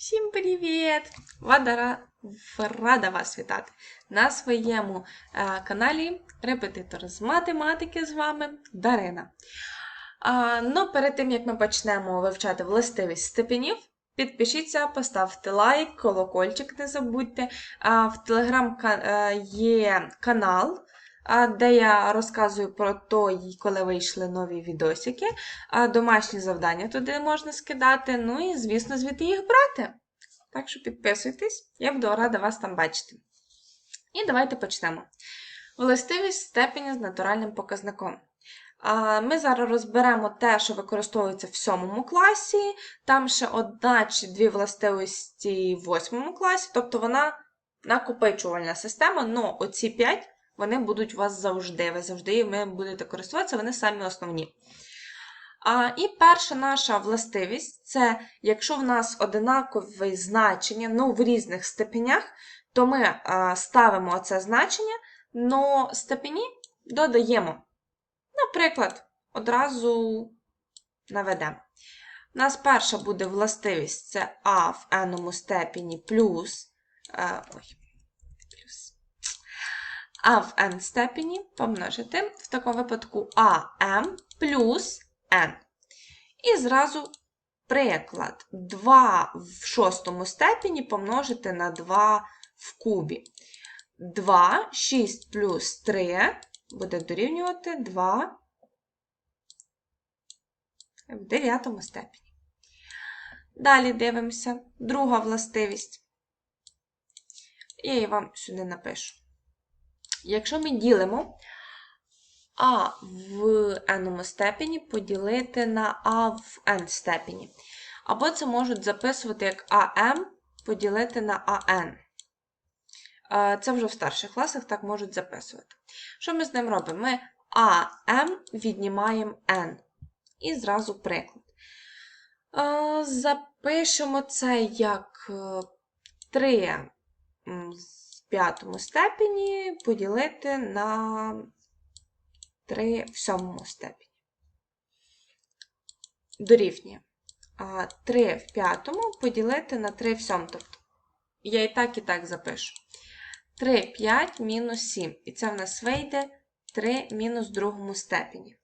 Всім привіт! Рада, вас вітати на своєму е, каналі Репетитор з математики з вами Дарина. А, ну, перед тим як ми почнемо вивчати властивість степенів, підпишіться, поставте лайк, колокольчик не забудьте. А, в телеграм е, є канал. Де я розказую про то, коли вийшли нові відосики, домашні завдання туди можна скидати, ну і, звісно, звідти їх брати. Так що підписуйтесь, я буду рада вас там бачити. І давайте почнемо. Властивість степені з натуральним показником. Ми зараз розберемо те, що використовується в сьомому класі, там ще одна чи дві властивості в восьмому класі, тобто вона накопичувальна система, але оці п'ять вони будуть у вас завжди. Ви завжди ними будете користуватися, вони самі основні. А, І перша наша властивість це якщо в нас одинакові значення, ну в різних степенях, то ми а, ставимо це значення, но степені додаємо. Наприклад, одразу наведемо. У нас перша буде властивість це а в n степені плюс. А, ой. А в n степені помножити, в такому випадку АМ плюс n. І зразу приклад 2 в шостому степені помножити на 2 в кубі. 2, 6 плюс 3 буде дорівнювати 2 в дев'ятому степені. Далі дивимося друга властивість. Я її вам сюди напишу. Якщо ми ділимо а в n степені поділити на а в n степені. Або це можуть записувати як АМ поділити на АН. Це вже в старших класах так можуть записувати. Що ми з ним робимо? Ми АМ віднімаємо n. І зразу приклад. Запишемо це як 3 е, п'ятому степені поділити на 3 в сьомому степені. Дорівнює. 3 в п'ятому поділити на 3 в сьомому. Тобто, я і так, і так запишу. 3 5 мінус 7. І це в нас вийде 3 мінус другому степені.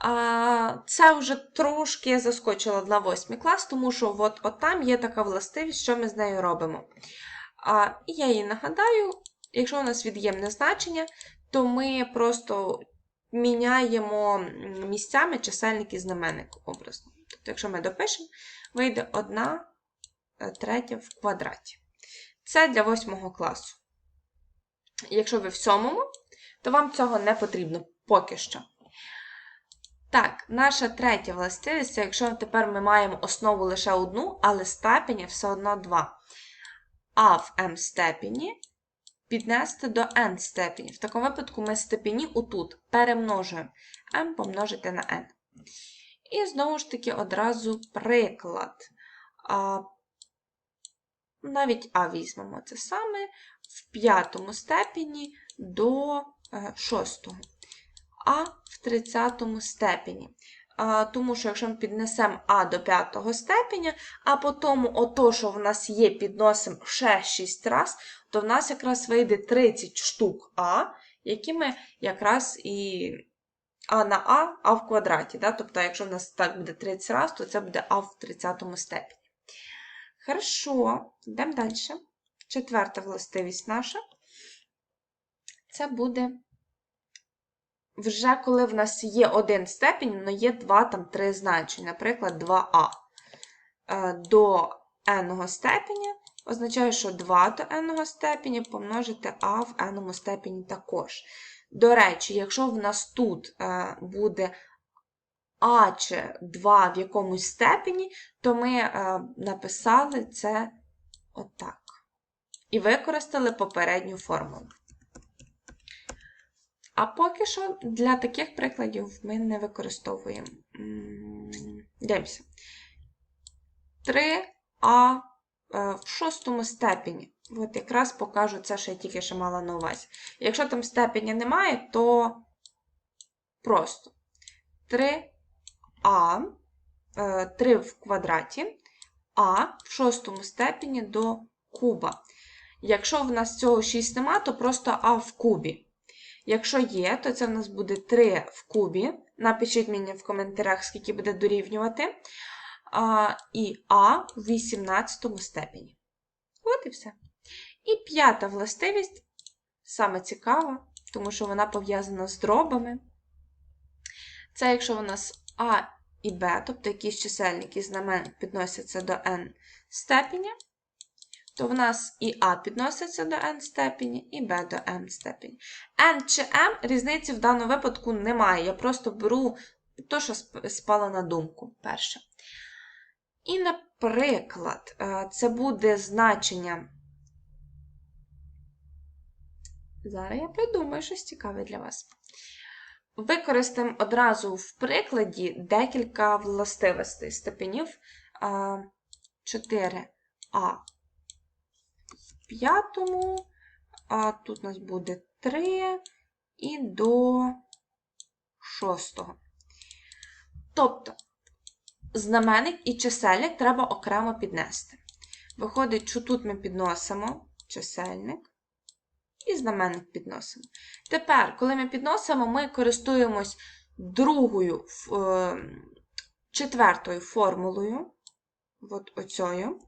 А, Це вже трошки я заскочила на 8 клас, тому що от, от там є така властивість, що ми з нею робимо. А, я їй нагадаю, якщо у нас від'ємне значення, то ми просто міняємо місцями чисельник і знаменник образно. Тобто, якщо ми допишемо, вийде 1 е, третя в квадраті. Це для 8 класу. Якщо ви в 7, то вам цього не потрібно поки що. Так, наша третя властивість, якщо тепер ми маємо основу лише одну, але степені все одно 2. А в m степені піднести до n степені. В такому випадку ми степені отут перемножуємо m помножити на n. І знову ж таки одразу приклад. Навіть А візьмемо це саме в п'ятому степені до е, шостого, а в тридцятому степені тому що якщо ми піднесемо А до п'ятого степеня, а потім ото, що в нас є, підносимо ще 6 раз, то в нас якраз вийде 30 штук А, які ми якраз і А на А, А в квадраті. Да? Тобто, якщо в нас так буде 30 раз, то це буде А в 30 степені. Хорошо, йдемо далі. Четверта властивість наша. Це буде вже коли в нас є один степінь, але є два там три значення, наприклад, 2а е, до n степеня, означає, що 2 до n степені помножити а в n степені також. До речі, якщо в нас тут е, буде а чи 2 в якомусь степені, то ми е, написали це отак. І використали попередню формулу. А поки що для таких прикладів ми не використовуємо. Дивимося. 3а е, в шостому степені. От якраз покажу це, що я тільки що мала на увазі. Якщо там степеня немає, то просто 3а, 3 е, в квадраті, а в шостому степені до куба. Якщо в нас цього 6 нема, то просто а в кубі. Якщо є, то це в нас буде 3 в кубі. Напишіть мені в коментарях, скільки буде дорівнювати. А, і а в 18 степені. От і все. І п'ята властивість саме цікава, тому що вона пов'язана з дробами. Це якщо у нас А і Б, тобто якісь чисельники знаменник підносяться до n степені, то в нас і А підноситься до n степені, і Б до m степені. n чи m різниці в даному випадку немає. Я просто беру те, що спало на думку перше. І, наприклад, е, це буде значення. Зараз я придумаю щось цікаве для вас. Використаємо одразу в прикладі декілька властивостей степенів 4а в п'ятому, а тут у нас буде 3 і до шостого. Тобто, знаменник і чисельник треба окремо піднести. Виходить, що тут ми підносимо чисельник і знаменник підносимо. Тепер, коли ми підносимо, ми користуємось другою, е, четвертою формулою, от оцею,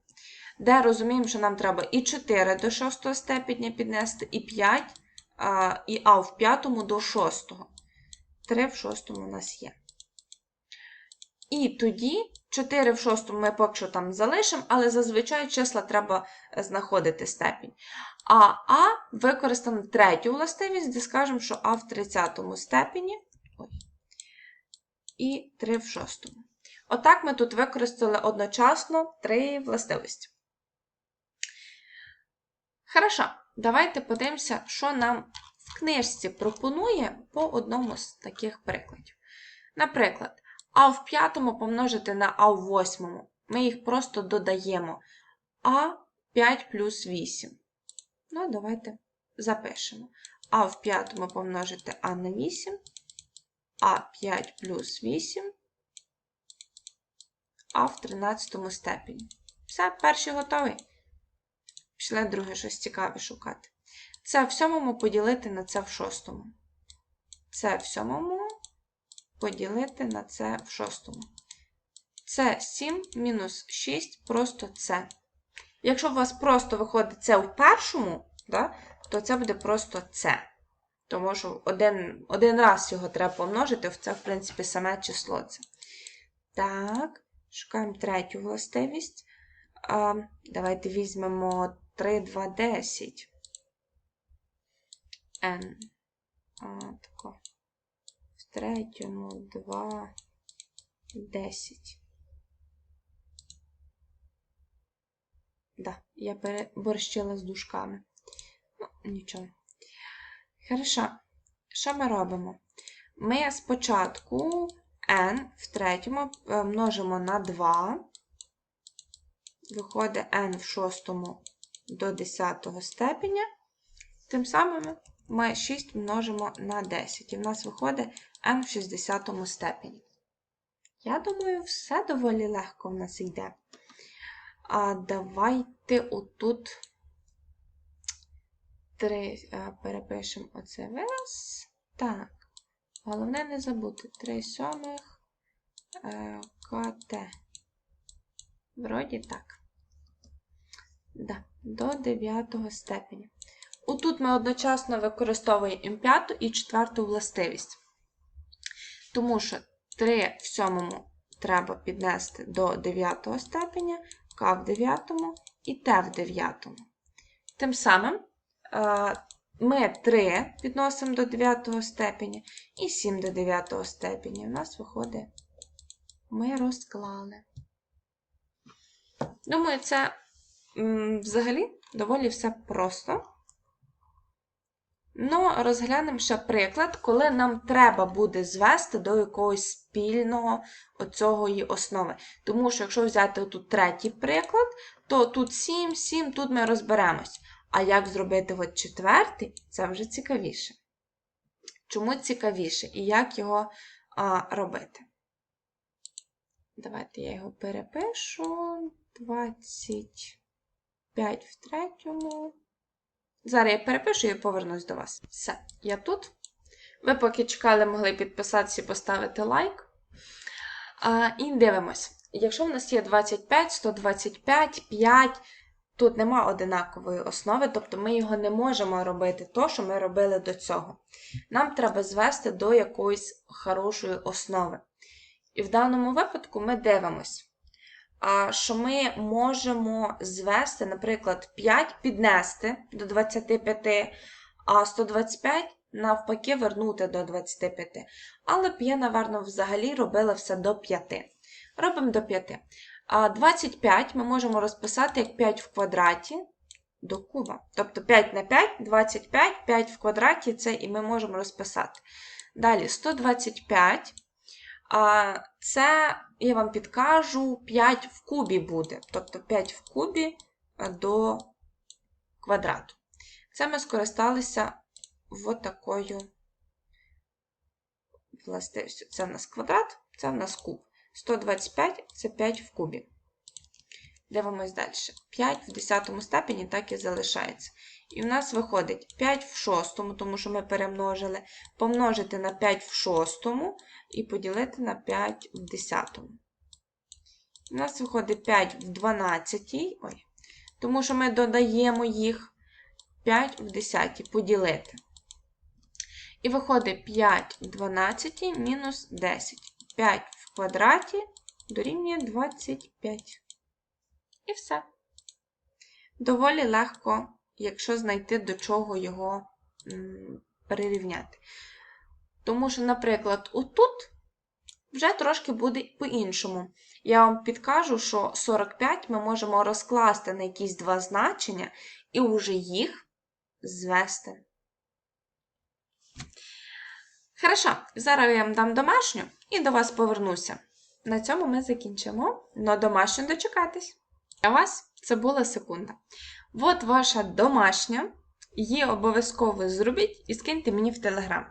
де розуміємо, що нам треба і 4 до 6 степеня піднести, і 5, а, і А в п'ятому до 6. 3 в шостому у нас є. І тоді 4 в шостому ми поки що там залишимо, але зазвичай числа треба е, знаходити степінь. А А використано третю властивість, де скажемо, що А в 30 степені ой, і 3 в шостому. Отак ми тут використали одночасно три властивості. Хорошо, давайте подивимося, що нам в книжці пропонує по одному з таких прикладів. Наприклад, А в п'ятому помножити на А в восьмому. Ми їх просто додаємо. А 5 плюс 8. Ну, давайте запишемо. А в п'ятому помножити А на 8. А 5 плюс 8. А в 13 степені. Все, перший готовий. Пішли друге щось цікаве шукати. Це в сьомому поділити на це в шостому. Це в сьомому поділити на це в шостому. Це 7 мінус 6, просто це. Якщо у вас просто виходить це в першому, да, то це буде просто це. Тому що один, один раз його треба помножити, це, в принципі, саме число це. Так, шукаємо третю властивість. А, давайте візьмемо 3, 2, 10. N. А, тако. В третьому 2, 10. Да, я переборщила з дужками. Ну, нічого. Хорошо. Що ми робимо? Ми спочатку n в третьому е, множимо на 2. Виходить n в шостому до 10 степеня. Тим самим ми 6 множимо на 10. І в нас виходить n в 60 степені. Я думаю, все доволі легко в нас йде. А давайте отут три е, перепишемо оце вираз. Так. Головне не забути 3 сьомих е, КТ. Вроді так. Да, до 9 степені. Отут ми одночасно використовуємо і п'яту і четверту властивість. Тому що 3 в сьомому треба піднести до 9 степеня, К в 9 і Т в 9. Тим самим е, ми 3 підносимо до 9 степеня і 7 до 9 степені. У нас виходить, ми розклали. Думаю, це взагалі доволі все просто. Ну, розглянемо ще приклад, коли нам треба буде звести до якогось спільного оцього основи. Тому що, якщо взяти тут третій приклад, то тут 7, 7, тут ми розберемось. А як зробити от четвертий, це вже цікавіше. Чому цікавіше і як його а, робити? Давайте я його перепишу. 25 в третьому. Зараз я перепишу і повернусь до вас. Все, я тут. Ви поки чекали, могли підписатися і поставити лайк. А, і дивимось. Якщо в нас є 25, 125, 5, тут нема одинакової основи, тобто ми його не можемо робити то, що ми робили до цього. Нам треба звести до якоїсь хорошої основи. І в даному випадку ми дивимось, що ми можемо звести, наприклад, 5 піднести до 25, а 125 навпаки вернути до 25. Але б я, напевно, взагалі робила все до 5. Робимо до 5. А 25 ми можемо розписати як 5 в квадраті до куба. Тобто 5 на 5, 25, 5 в квадраті це і ми можемо розписати. Далі 125. А це, я вам підкажу, 5 в кубі буде. Тобто 5 в кубі до квадрату. Це ми скористалися вот такою властивістю. Це в нас квадрат, це в нас куб. 125 це 5 в кубі. Дивимось далі. 5 в 10 степені так і залишається. І в нас виходить 5 в 6, тому що ми перемножили, помножити на 5 в 6 і поділити на 5 в 10. У нас виходить 5 в 12, ой, тому що ми додаємо їх 5 в 10 поділити. І виходить 5 в 12 мінус 10. 5 в квадраті дорівнює 25. І все. Доволі легко, якщо знайти, до чого його перерівняти. Тому що, наприклад, отут вже трошки буде по-іншому. Я вам підкажу, що 45 ми можемо розкласти на якісь два значення і вже їх звести. Хорошо, зараз я вам дам домашню і до вас повернуся. На цьому ми закінчимо. Но домашню дочекатись. Для вас це була секунда. От ваша домашня. Її обов'язково зробіть і скиньте мені в Телеграм.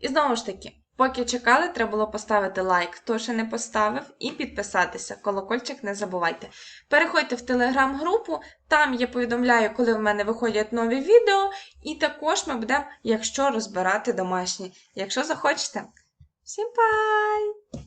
І знову ж таки, поки чекали, треба було поставити лайк, хто ще не поставив, і підписатися. Колокольчик не забувайте. Переходьте в телеграм-групу, там я повідомляю, коли в мене виходять нові відео, і також ми будемо, якщо розбирати домашні. Якщо захочете. Всім пай!